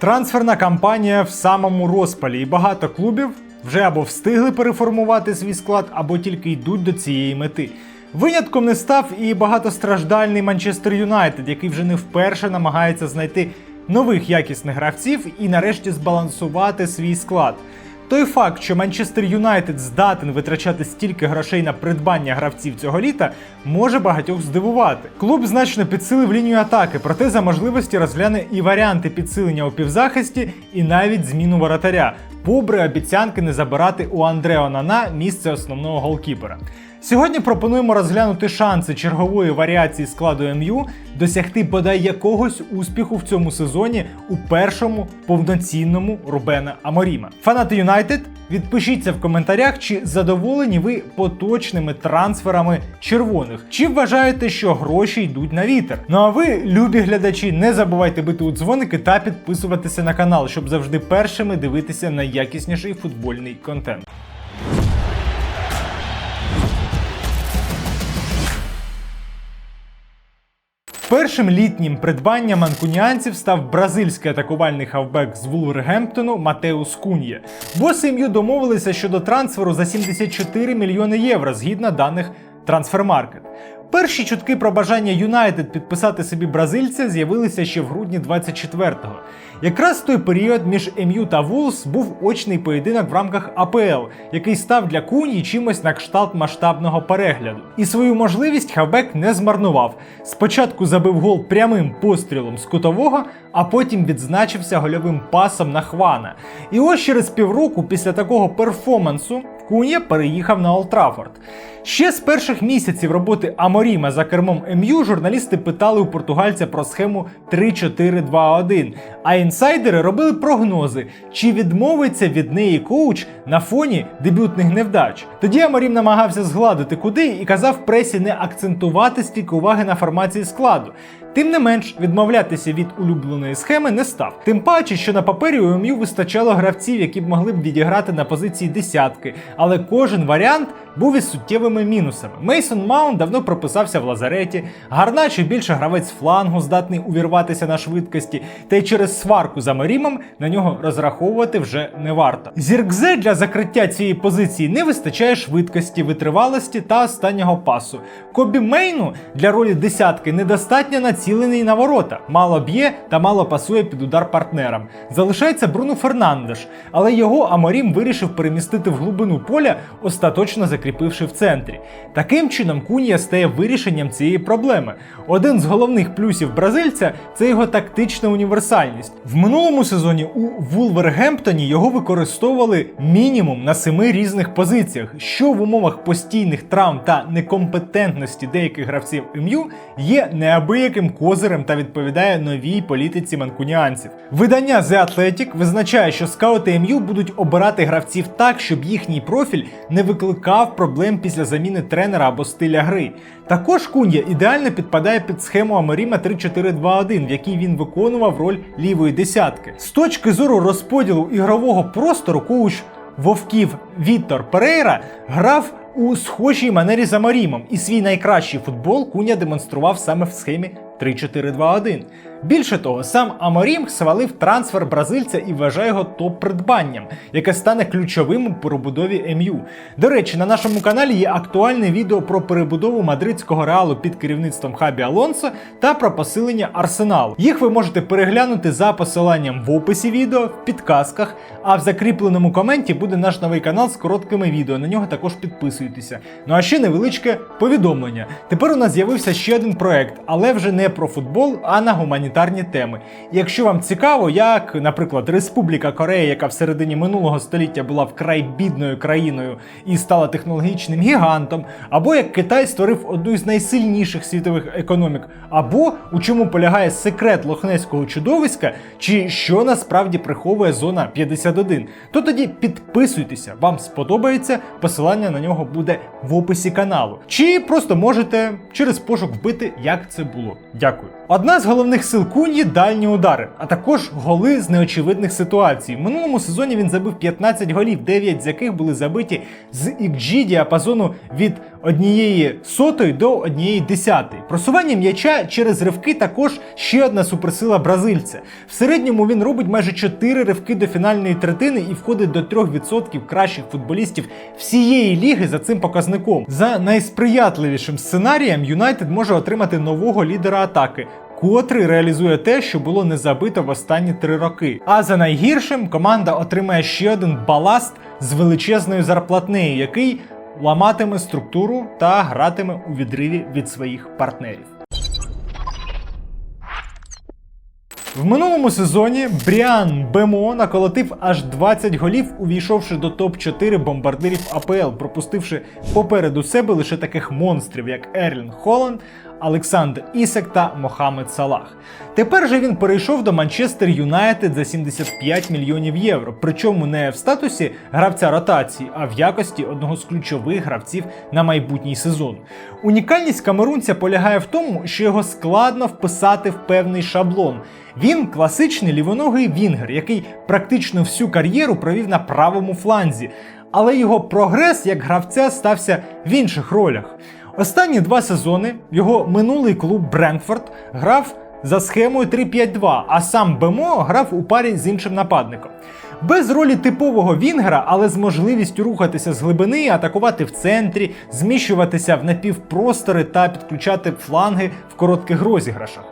Трансферна кампанія в самому розпалі, і багато клубів вже або встигли переформувати свій склад, або тільки йдуть до цієї мети. Винятком не став і багатостраждальний Манчестер Юнайтед, який вже не вперше намагається знайти нових якісних гравців і нарешті збалансувати свій склад. Той факт, що Манчестер Юнайтед здатен витрачати стільки грошей на придбання гравців цього літа, може багатьох здивувати. Клуб значно підсилив лінію атаки, проте за можливості розгляне і варіанти підсилення у півзахисті, і навіть зміну воротаря, попри обіцянки не забирати у Андрео Нана місце основного голкіпера. Сьогодні пропонуємо розглянути шанси чергової варіації складу МЮ досягти бодай якогось успіху в цьому сезоні у першому повноцінному Рубена Аморіма. Фанати Юнайтед, відпишіться в коментарях, чи задоволені ви поточними трансферами червоних, чи вважаєте, що гроші йдуть на вітер. Ну а ви, любі глядачі, не забувайте бити у дзвоники та підписуватися на канал, щоб завжди першими дивитися найякісніший футбольний контент. Першим літнім придбанням манкуніанців став бразильський атакувальний хавбек з Вулвергемптону Матеус Куньє. Бо сім'ю домовилися щодо трансферу за 74 мільйони євро згідно даних Трансфермаркет. Перші чутки про бажання Юнайтед підписати собі бразильця з'явилися ще в грудні 24-го. Якраз в той період між МЮ та Вулс був очний поєдинок в рамках АПЛ, який став для Куні чимось на кшталт масштабного перегляду. І свою можливість хавбек не змарнував. Спочатку забив гол прямим пострілом з кутового, а потім відзначився гольовим пасом на Хвана. І ось через півроку після такого перформансу Кунє переїхав на Олд Траффорд. Ще з перших місяців роботи Аморіма за кермом МЮ журналісти питали у португальця про схему 3-4-2-1, а інсайдери робили прогнози, чи відмовиться від неї коуч на фоні дебютних невдач. Тоді Аморім намагався згладити куди і казав пресі не акцентувати стільки уваги на формації складу. Тим не менш, відмовлятися від улюбленої схеми не став. Тим паче, що на папері у МЮ вистачало гравців, які б могли б відіграти на позиції десятки, але кожен варіант був із суттєвими мінусами. Мейсон Маунт давно прописався в лазареті, Гарначо більше гравець флангу, здатний увірватися на швидкості, та й через сварку за Марімом на нього розраховувати вже не варто. Зіркзе для закриття цієї позиції не вистачає швидкості, витривалості та останнього пасу. Кобі Мейну для ролі десятки недостатньо націлений на ворота, мало б'є та мало пасує під удар партнерам. Залишається Бруно Фернандеш, але його Аморім вирішив перемістити в глибину поля, остаточно закріпивши в центрі. Таким чином, Кунія стає вирішенням цієї проблеми. Один з головних плюсів бразильця це його тактична універсальність. В минулому сезоні у Вулвергемптоні його використовували мінімум на семи різних позиціях, що в умовах постійних травм та некомпетентності деяких гравців МЮ є неабияким козирем та відповідає новій політиці манкуніанців. Видання The Athletic визначає, що скаути МЮ будуть обирати гравців так, щоб їхній профіль не викликав проблем після заміни тренера або стиля гри. Також Кунья ідеально підпадає під схему Аморіма 3-4-2-1, в якій він виконував роль лівої десятки. З точки зору розподілу ігрового простору, коуч Вовків Віктор Перейра грав у схожій манері за Марімом, і свій найкращий футбол Куня демонстрував саме в схемі 3-4-2-1. Більше того, сам Аморім схвалив трансфер бразильця і вважає його топ-придбанням, яке стане ключовим у перебудові МЮ. До речі, на нашому каналі є актуальне відео про перебудову мадридського реалу під керівництвом Хабі Алонсо та про посилення арсеналу. Їх ви можете переглянути за посиланням в описі відео, в підказках, а в закріпленому коменті буде наш новий канал з короткими відео. На нього також підписуйтеся. Ну а ще невеличке повідомлення. Тепер у нас з'явився ще один проект, але вже не про футбол, а на гуманітарні теми. Якщо вам цікаво, як, наприклад, Республіка Корея, яка в середині минулого століття була вкрай бідною країною і стала технологічним гігантом, або як Китай створив одну з найсильніших світових економік, або у чому полягає секрет лохнеського чудовиська, чи що насправді приховує зона 51, то тоді підписуйтеся, вам сподобається, посилання на нього буде в описі каналу. Чи просто можете через пошук вбити, як це було. Дякую. Одна з головних сил Куньї дальні удари, а також голи з неочевидних ситуацій. В минулому сезоні він забив 15 голів, 9 з яких були забиті з XG діапазону від однієї сотої до однієї десятої. Просування м'яча через ривки також ще одна суперсила бразильця. В середньому він робить майже 4 ривки до фінальної третини і входить до 3% кращих футболістів всієї ліги за цим показником. За найсприятливішим сценарієм Юнайтед може отримати нового лідера атаки. Котрий реалізує те, що було не забито в останні три роки. А за найгіршим команда отримає ще один баласт з величезною зарплатнею, який ламатиме структуру та гратиме у відриві від своїх партнерів. В минулому сезоні Бріан Бемо наколотив аж 20 голів, увійшовши до топ-4 бомбардирів АПЛ, пропустивши попереду себе лише таких монстрів, як Ерлін Холланд, Олександр Ісек та Мохамед Салах. Тепер же він перейшов до Манчестер Юнайтед за 75 мільйонів євро, причому не в статусі гравця ротації, а в якості одного з ключових гравців на майбутній сезон. Унікальність камерунця полягає в тому, що його складно вписати в певний шаблон. Він класичний лівоногий вінгер, який практично всю кар'єру провів на правому фланзі, але його прогрес як гравця стався в інших ролях. Останні два сезони його минулий клуб Бренкфорд грав за схемою 3-5-2, а сам Бемо грав у парі з іншим нападником. Без ролі типового вінгера, але з можливістю рухатися з глибини, атакувати в центрі, зміщуватися в напівпростори та підключати фланги в коротких розіграшах.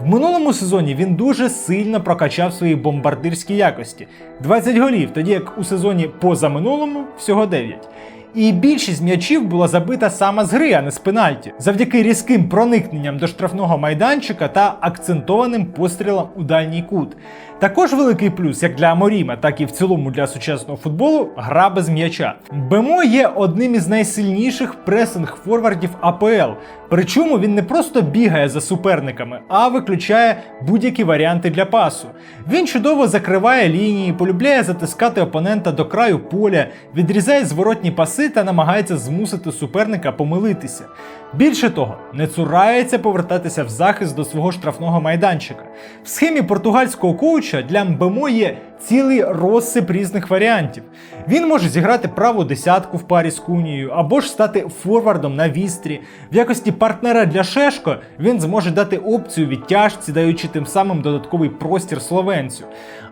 В минулому сезоні він дуже сильно прокачав свої бомбардирські якості 20 голів, тоді як у сезоні позаминулому всього 9. І більшість м'ячів була забита саме з гри, а не з пенальті, завдяки різким проникненням до штрафного майданчика та акцентованим пострілам у дальній кут. Також великий плюс як для Аморіма, так і в цілому для сучасного футболу гра без м'яча. Бемо є одним із найсильніших пресинг-форвардів АПЛ. Причому він не просто бігає за суперниками, а виключає будь-які варіанти для пасу. Він чудово закриває лінії, полюбляє затискати опонента до краю поля, відрізає зворотні паси та намагається змусити суперника помилитися. Більше того, не цурається повертатися в захист до свого штрафного майданчика. В схемі португальського коуча для Мбемо є цілий розсип різних варіантів. Він може зіграти праву десятку в парі з Кунією, або ж стати форвардом на вістрі. В якості партнера для Шешко він зможе дати опцію відтяжці, даючи тим самим додатковий простір словенцю.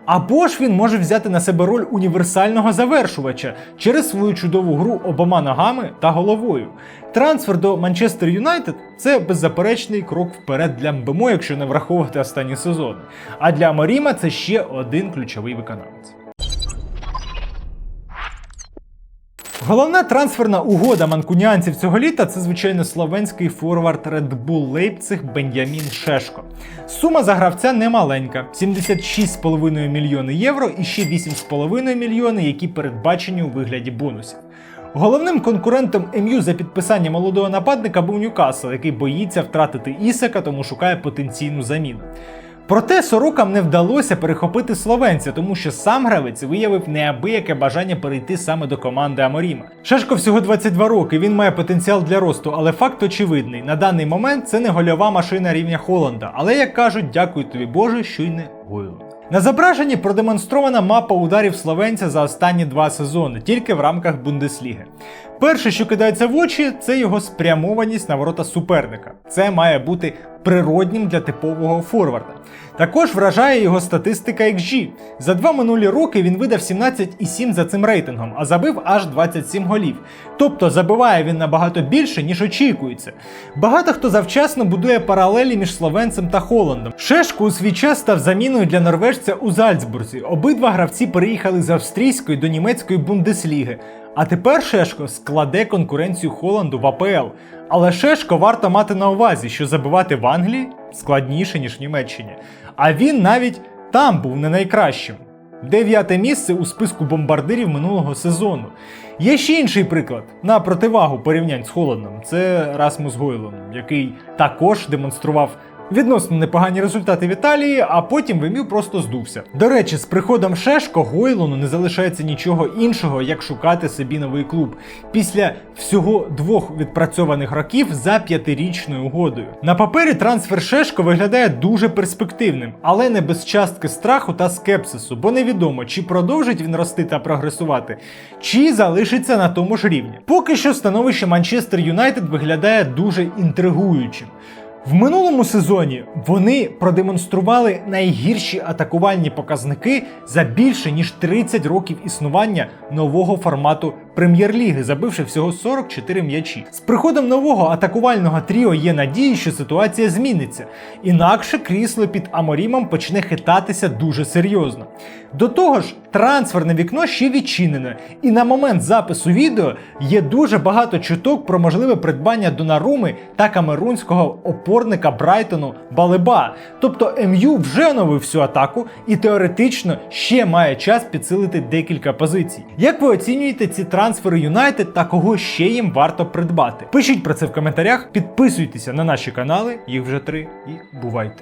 Або ж він може взяти на себе роль універсального завершувача через свою чудову гру обома ногами та головою. Трансфер до Манчестер Юнайтед це беззаперечний крок вперед для Мбемо, якщо не враховувати останні сезони. А для Моріма це ще один ключовий виконавець. Головна трансферна угода манкуніанців цього літа це звичайно словенський форвард Red Bull Leipzig Бен'ямін Шешко. Сума за гравця немаленька: 76,5 мільйони євро і ще 8,5 мільйони, які передбачені у вигляді бонусів. Головним конкурентом МЮ за підписання молодого нападника був Ньюкасл, який боїться втратити Ісака, тому шукає потенційну заміну. Проте сорокам не вдалося перехопити словенця, тому що сам гравець виявив неабияке бажання перейти саме до команди Аморіма. Шашко всього 22 роки, він має потенціал для росту, але факт очевидний. На даний момент це не гольова машина рівня Холланда. Але як кажуть, дякую тобі Боже, що й не Гойланд. На зображенні продемонстрована мапа ударів словенця за останні два сезони, тільки в рамках Бундесліги. Перше, що кидається в очі, це його спрямованість на ворота суперника. Це має бути природнім для типового форварда. Також вражає його статистика XG. За два минулі роки він видав 17,7 за цим рейтингом, а забив аж 27 голів. Тобто забиває він набагато більше, ніж очікується. Багато хто завчасно будує паралелі між словенцем та Холландом. Шешко у свій час став заміною для норвежця у Зальцбурзі. Обидва гравці переїхали з австрійської до німецької бундесліги. А тепер Шешко складе конкуренцію Холланду в АПЛ. Але Шешко варто мати на увазі, що забивати в Англії складніше, ніж в Німеччині. А він навіть там був не найкращим. Дев'яте місце у списку бомбардирів минулого сезону. Є ще інший приклад на противагу порівнянь з Холландом. Це Расмус Гойлон, який також демонстрував Відносно непогані результати в Італії, а потім в МЮ просто здувся. До речі, з приходом Шешко Гойлону не залишається нічого іншого, як шукати собі новий клуб після всього двох відпрацьованих років за п'ятирічною угодою. На папері трансфер Шешко виглядає дуже перспективним, але не без частки страху та скепсису, бо невідомо, чи продовжить він рости та прогресувати, чи залишиться на тому ж рівні. Поки що становище Манчестер Юнайтед виглядає дуже інтригуючим. В минулому сезоні вони продемонстрували найгірші атакувальні показники за більше ніж 30 років існування нового формату прем'єр-ліги, забивши всього 44 м'ячі. З приходом нового атакувального тріо є надії, що ситуація зміниться. Інакше крісло під Аморімом почне хитатися дуже серйозно. До того ж, трансферне вікно ще відчинене, і на момент запису відео є дуже багато чуток про можливе придбання Донаруми та камерунського опорника Брайтону Балеба. Тобто МЮ вже оновив всю атаку і теоретично ще має час підсилити декілька позицій. Як ви оцінюєте ці трансфери Юнайтед та кого ще їм варто придбати? Пишіть про це в коментарях, підписуйтеся на наші канали, їх вже три, і бувайте.